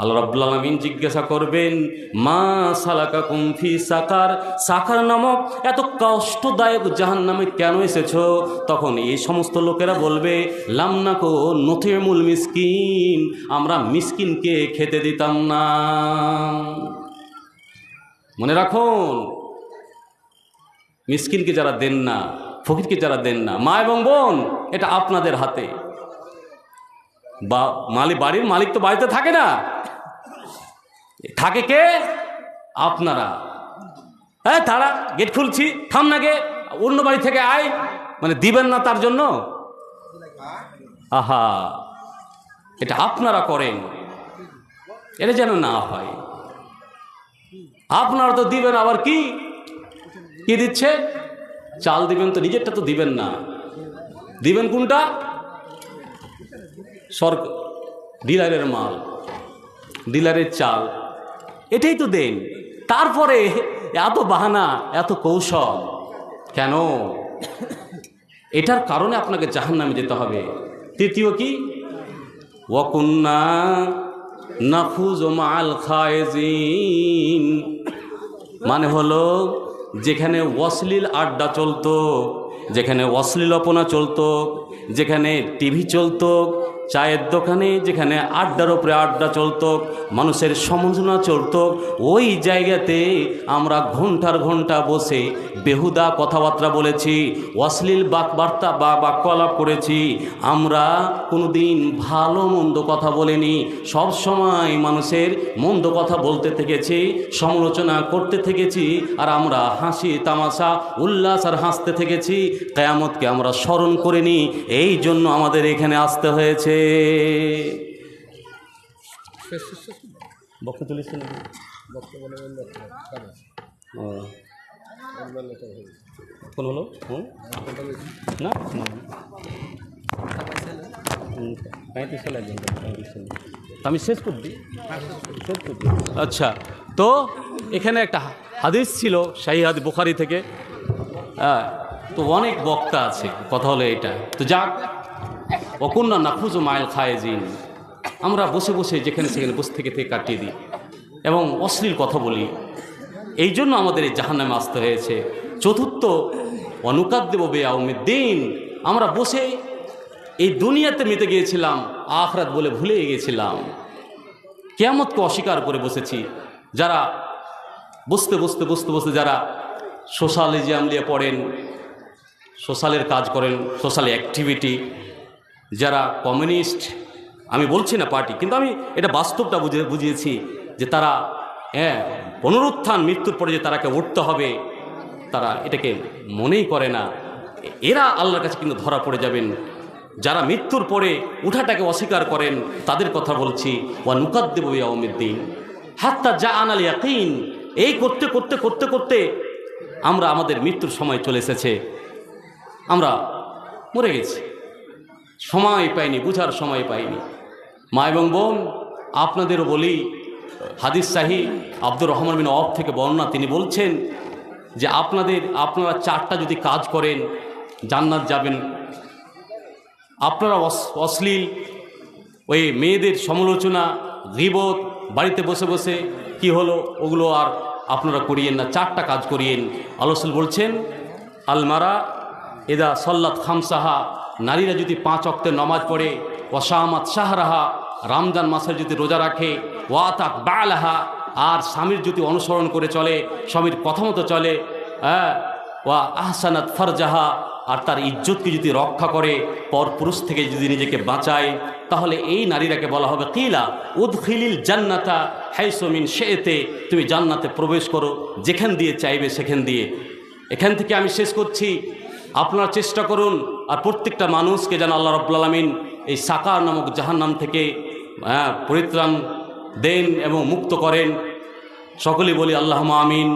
আল্লাহ রাব্বুল আলামিন জিজ্ঞাসা করবেন, মা সালাকা কুমফি সাকার? সাকার নামক এত কষ্টদায়ক জাহান নামে কেন এসেছ? তখন এই সমস্ত লোকেরা বলবে লামনাকো নথিমুল মিসকিন, আমরা মিসকিনকে খেতে দিতাম না। মনে রাখুন, মিসকিনকে যারা দেন না, ফকিরকে যারা দেন না, মা এবং বোন, এটা আপনাদের হাতে। বা মালিক বাড়ির মালিক তো বাড়িতে থাকে না। থাকে কে? আপনারা। হ্যাঁ তারা গেট খুলছি, থাম না গে, অন্য বাড়ি থেকে আয় মানে দিবেন না তার জন্য। আহা, এটা আপনারা করেন। এটা যেন না হয়। আপনারা তো দিবেন, আবার কি? কি দিচ্ছে? চাল দিবেন তো নিজেরটা তো দিবেন না। দিবেন কোনটা? সরকার ডিলারের মাল, ডিলারের চাল, এটাই তো দেন। তারপরে এত বাহানা, এত কৌশল, কেন? এটার কারণে আপনাকে জাহান নামে যেতে হবে। তৃতীয় কি? নাফুজ মাল মানে হলো, যেখানে অশ্লীল আড্ডা চলতো, যেখানে অশ্লীলপনা চলতো, যেখানে টিভি চলতো চায়ের দোকানে যেখানে আড্ডার ওপরে আড্ডা চলতো, মানুষের সমালোচনা চলতো, ওই জায়গাতে আমরা ঘণ্টার ঘণ্টা বসে বেহুদা কথাবার্তা বলেছি, অশ্লীল বাকবার্তা বা বাক্যলাপ করেছি। আমরা কোনোদিন ভালো মন্দ কথা বলিনি। সব সময় মানুষের মন্দ কথা বলতে থেকেছি, সমালোচনা করতে থেকেছি, আর আমরা হাসি, তামাশা, উল্লাস আর হাসতে থেকেছি। কেয়ামতকে আমরা স্মরণ করিনি। এই জন্য আমাদের এখানে আসতে হয়েছে। না। পঁয়ত্রিশ সালে। আমি শেষ করে দিই শেষ করে আচ্ছা তো এখানে একটা হাদিস ছিল শাহী হাদিস বুখারি থেকে হ্যাঁ তো অনেক বক্তা আছে, কথা হলো এটা তো যাক অকুন্না নাফুজ মাইল খায়েজিন। আমরা বসে বসে যেখানে সেখানে বসে থেকে থেকে কাটিয়ে দিই এবং অশ্লীল কথা বলি। এই জন্য আমাদের এই জাহান্নামে আসতে হয়েছে। চতুর্থ, অনুকাদ্দেব বে দিন আমরা বসে এই দুনিয়াতে মেতে গিয়েছিলাম, আখরাত বলে ভুলে গিয়েছিলাম। কেয়ামতকে অস্বীকার করে বসেছি। যারা বসতে বসতে বসতে বসতে যারা সোশ্যালিজম নিয়ে পড়েন, সোশ্যালের কাজ করেন, সোশ্যাল অ্যাক্টিভিটি যারা কমিউনিস্ট, আমি বলছি না পার্টি, কিন্তু আমি এটা বাস্তবটা বুঝে, বুঝিয়েছি যে তারা হ্যাঁ পুনরুত্থান, মৃত্যুর পরে যে তারাকে উঠতে হবে, তারা এটাকে মনেই করে না। এরা আল্লাহর কাছে কিন্তু ধরা পড়ে যাবেন। যারা মৃত্যুর পরে উঠাটাকে অস্বীকার করেন, তাদের কথা বলছি, ওয়া নুকাদ্দেব দিন হাত্তা যা আনাল ইয়াকিন। এই করতে করতে করতে করতে আমরা আমাদের মৃত্যুর সময় চলে এসেছে। আমরা মরে গেছি। সময় পাইনি, বুঝার সময় পাইনি। মা এবং বোন, আপনাদেরও বলি, হাদিস শাহি আব্দুর রহমান বিন অফ থেকে বর্ণনা তিনি বলছেন যে আপনাদের, আপনারা চারটা যদি কাজ করেন, জান্নাত যাবেন। আপনারা অশ্লীল, ওই মেয়েদের সমালোচনা, গিবত, বাড়িতে বসে বসে কি হলো, ওগুলো আর আপনারা করিয়েন না, চারটা কাজ করিয়েন। আলোসুল বলছেন আলমারা এদা সল্লাত খামসাহা নারীরা যদি পাঁচ অক্টের নমাজ পড়ে, ওয়াসামাত শাহরাহা, রমজান মাসের যদি রোজা রাখে, ওয়াতাক বালাহা, আর স্বামীর যদি অনুসরণ করে চলে, স্বামীর কথা মতো চলে হ্যাঁ ওয়া আহসানাত ফরজাহা, আর তার ইজ্জতকে যদি রক্ষা করে পরপুরুষ থেকে যদি নিজেকে বাঁচায়, তাহলে এই নারীরাকে বলা হবে কিলা? উদখিলিল জান্নাতা হাইসমিন শেতে তুমি জান্নাতে প্রবেশ করো, যেখান দিয়ে চাইবে সেখান দিয়ে। এখান থেকে আমি শেষ করছি। আপনারা চেষ্টা করুন আর প্রত্যেকটা মানুষকে যেন আল্লাহ রব্বুল আলমিন এই সাকার নামক জাহান্নাম থেকে হ্যাঁ, পরিত্রাণ দেন এবং মুক্ত করেন। সকলেই বলি আল্লাহ আমিন।